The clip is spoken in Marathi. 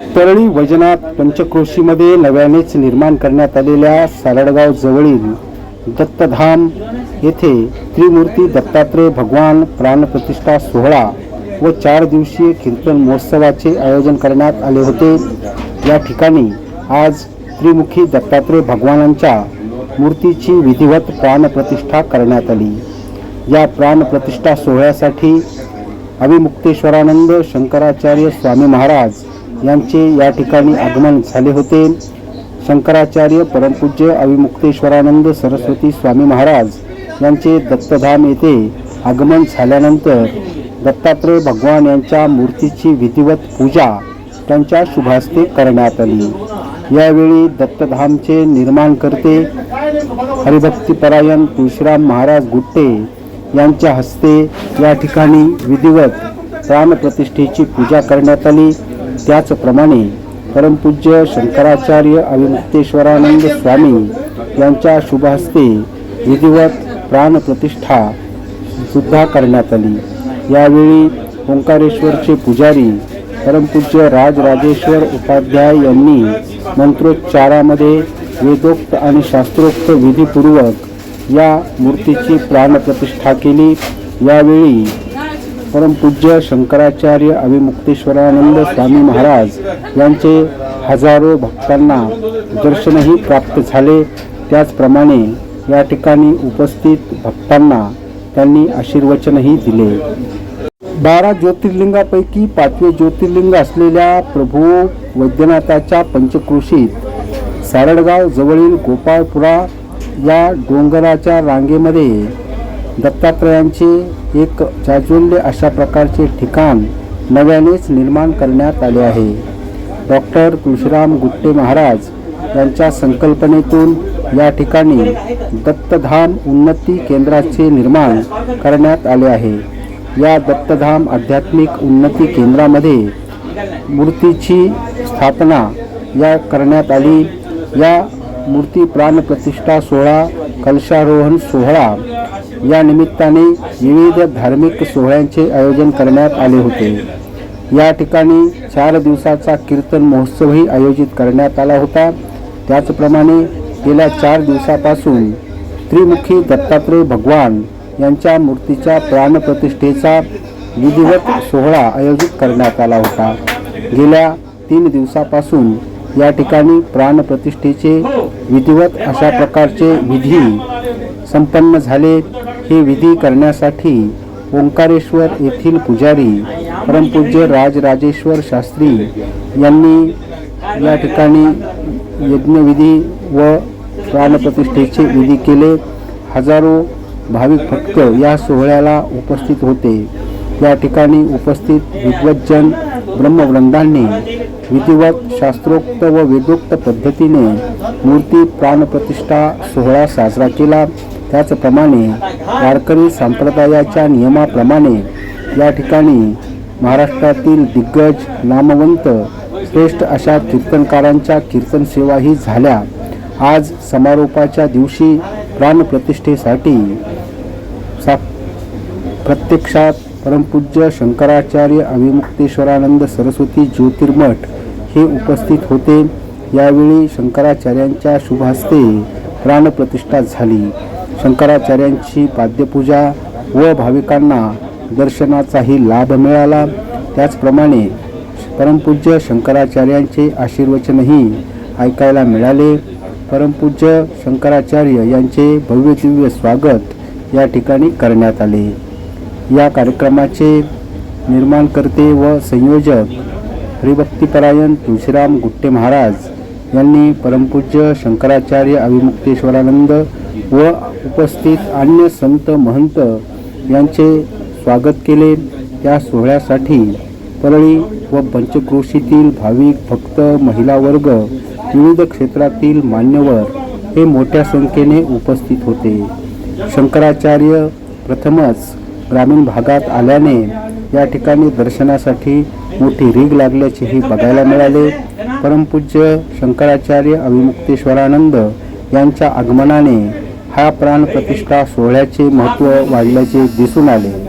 परळी वैजनाथ पंचक्रोशीमध्ये नव्यानेच निर्माण करण्यात आलेल्या सारडगाव जवळील दत्तधाम येथे त्रिमूर्ती दत्तात्रय भगवान प्राणप्रतिष्ठा सोहळा व चार दिवसीय कीर्तन महोत्सवाचे आयोजन करण्यात आले होते. या ठिकाणी आज त्रिमुखी दत्तात्रय भगवानांच्या मूर्तीची विधिवत प्राणप्रतिष्ठा करण्यात आली. या प्राणप्रतिष्ठा सोहळ्यासाठी अभिमुक्तेश्वरानंद शंकराचार्य स्वामी महाराज यांचे या ठिकाणी आगमन झाले होते. शंकराचार्य परमपूज्य अविमुक्तेश्वरानंद सरस्वती स्वामी महाराज यांचे दत्तधाम येथे आगमन झाल्यानंतर दत्तात्रय भगवान यांच्या मूर्तीची विधिवत पूजा त्यांच्या शुभास्ते करण्यात आली. यावेळी दत्तधामचे निर्माणकर्ते हरिभक्तीपरायण तुळशीराम महाराज गुट्टे यांच्या हस्ते या ठिकाणी विधिवत प्राणप्रतिष्ठेची पूजा करण्यात आली. त्याचप्रमाणे परमपूज्य शंकराचार्य अविमुक्तेश्वरानंद स्वामी यांच्या शुभहस्ते विधिवत प्राणप्रतिष्ठा सुद्धा करण्यात आली. यावेळी ओंकारेश्वरचे पुजारी परमपूज्य राजराजेश्वर उपाध्याय यांनी मंत्रोच्चारामध्ये वेदोक्त आणि शास्त्रोक्त विधीपूर्वक या मूर्तीची प्राणप्रतिष्ठा केली. यावेळी परमपूज्य शंकराचार्य अभिमुक्तेश्वरानंद स्वामी महाराज यांचे हजारो भक्तांना दर्शनही प्राप्त झाले. त्याचप्रमाणे या ठिकाणी उपस्थित भक्तांना त्यांनी आशीर्वचनही दिले. बारा ज्योतिर्लिंगापैकी पाचवे ज्योतिर्लिंग असलेल्या प्रभू वैद्यनाथाच्या पंचकृषीत सारडगाव जवळील गोपाळपुरा या डोंगराच्या रांगेमध्ये दत्तात्रयांचे एक जाज्वल्य अशा प्रकारचे ठिकाण नव्यानेच निर्माण करण्यात आले आहे. डॉक्टर तुळशीराम गुट्टे महाराज यांच्या संकल्पनेतून या ठिकाणी दत्तधाम उन्नती केंद्राचे निर्माण करण्यात आले आहे. या दत्तधाम आध्यात्मिक उन्नती केंद्रामध्ये मूर्तीची स्थापना या करण्यात आली. या मूर्ती प्राणप्रतिष्ठा सोहळा कलशारोहण सोहळा. या निमित्ताने विविध धार्मिक सोहळ्यांचे आयोजन करण्यात आले होते. या ठिकाणी चार दिवसाचा कीर्तन महोत्सवही आयोजित करण्यात आला होता. त्याचप्रमाणे गेल्या चार दिवसापासून त्रिमुखी दत्तात्रय भगवान यांच्या मूर्तीच्या प्राणप्रतिष्ठेचा विधिवत सोहळा आयोजित करण्यात आला होता. गेल्या तीन दिवसापासून या ठिकाणी प्राणप्रतिष्ठेचे विधिवत अशा प्रकारचे विधी संपन्न झाले. हे विधी करण्यासाठी ओंकारेश्वर येथील पुजारी परमपूज्य राजराजेश्वर शास्त्री यांनी या ठिकाणी यज्ञविधी व प्राणप्रतिष्ठेचे विधी केले. हजारो भाविक भक्त या सोहळ्याला उपस्थित होते. या ठिकाणी उपस्थित विद्वज्जन ब्रह्मवृंदांनी विधिवत शास्त्रोक्त व वेदोक्त पद्धतीने मूर्ती प्राणप्रतिष्ठा सोहळा साजरा केला. त्याचप्रमाणे वारकरी संप्रदायाच्या नियमाप्रमाणे या ठिकाणी महाराष्ट्रातील दिग्गज नामवंत श्रेष्ठ अशा कीर्तनकारांच्या कीर्तन सेवाही झाल्या. आज समारोपाच्या दिवशी प्राणप्रतिष्ठेसाठी सा प्रत्यक्षात परमपूज्य शंकराचार्य अविमुक्तेश्वरानंद सरस्वती ज्योतिर्मठ हे उपस्थित होते. यावेळी शंकराचार्यांच्या शुभहस्ते प्राणप्रतिष्ठा झाली. शंकराचार्यांची पाद्यपूजा व भाविकांना दर्शनाचाही लाभ मिळाला. त्याचप्रमाणे परमपूज्य शंकराचार्यांचे आशीर्वचनही ऐकायला मिळाले. परमपूज्य शंकराचार्य यांचे भव्यदिव्य स्वागत या ठिकाणी करण्यात आले. या कार्यक्रमाचे निर्माणकर्ते व संयोजक हरिभक्तीपरायण तुळशीराम गुट्टे महाराज यांनी परमपूज्य शंकराचार्य अभिमुक्तेश्वरानंद व उपस्थित अन्य संत महंत यांचे स्वागत केले. या सोहळ्यासाठी परळी व पंचक्रोशीतील भाविक भक्त महिला वर्ग विविध क्षेत्रातील मान्यवर हे मोठ्या संख्येने उपस्थित होते. शंकराचार्य प्रथमच ग्रामीण भागात आल्याने या ठिकाणी दर्शनासाठी मोठी रीग लागल्याचेही बघायला मिळाले. परमपूज्य शंकराचार्य अविमुक्तेश्वरानंद यांच्या आगमनाने हा प्राणप्रतिष्ठा सोहळ्याचे महत्त्व वाढल्याचे दिसून आले.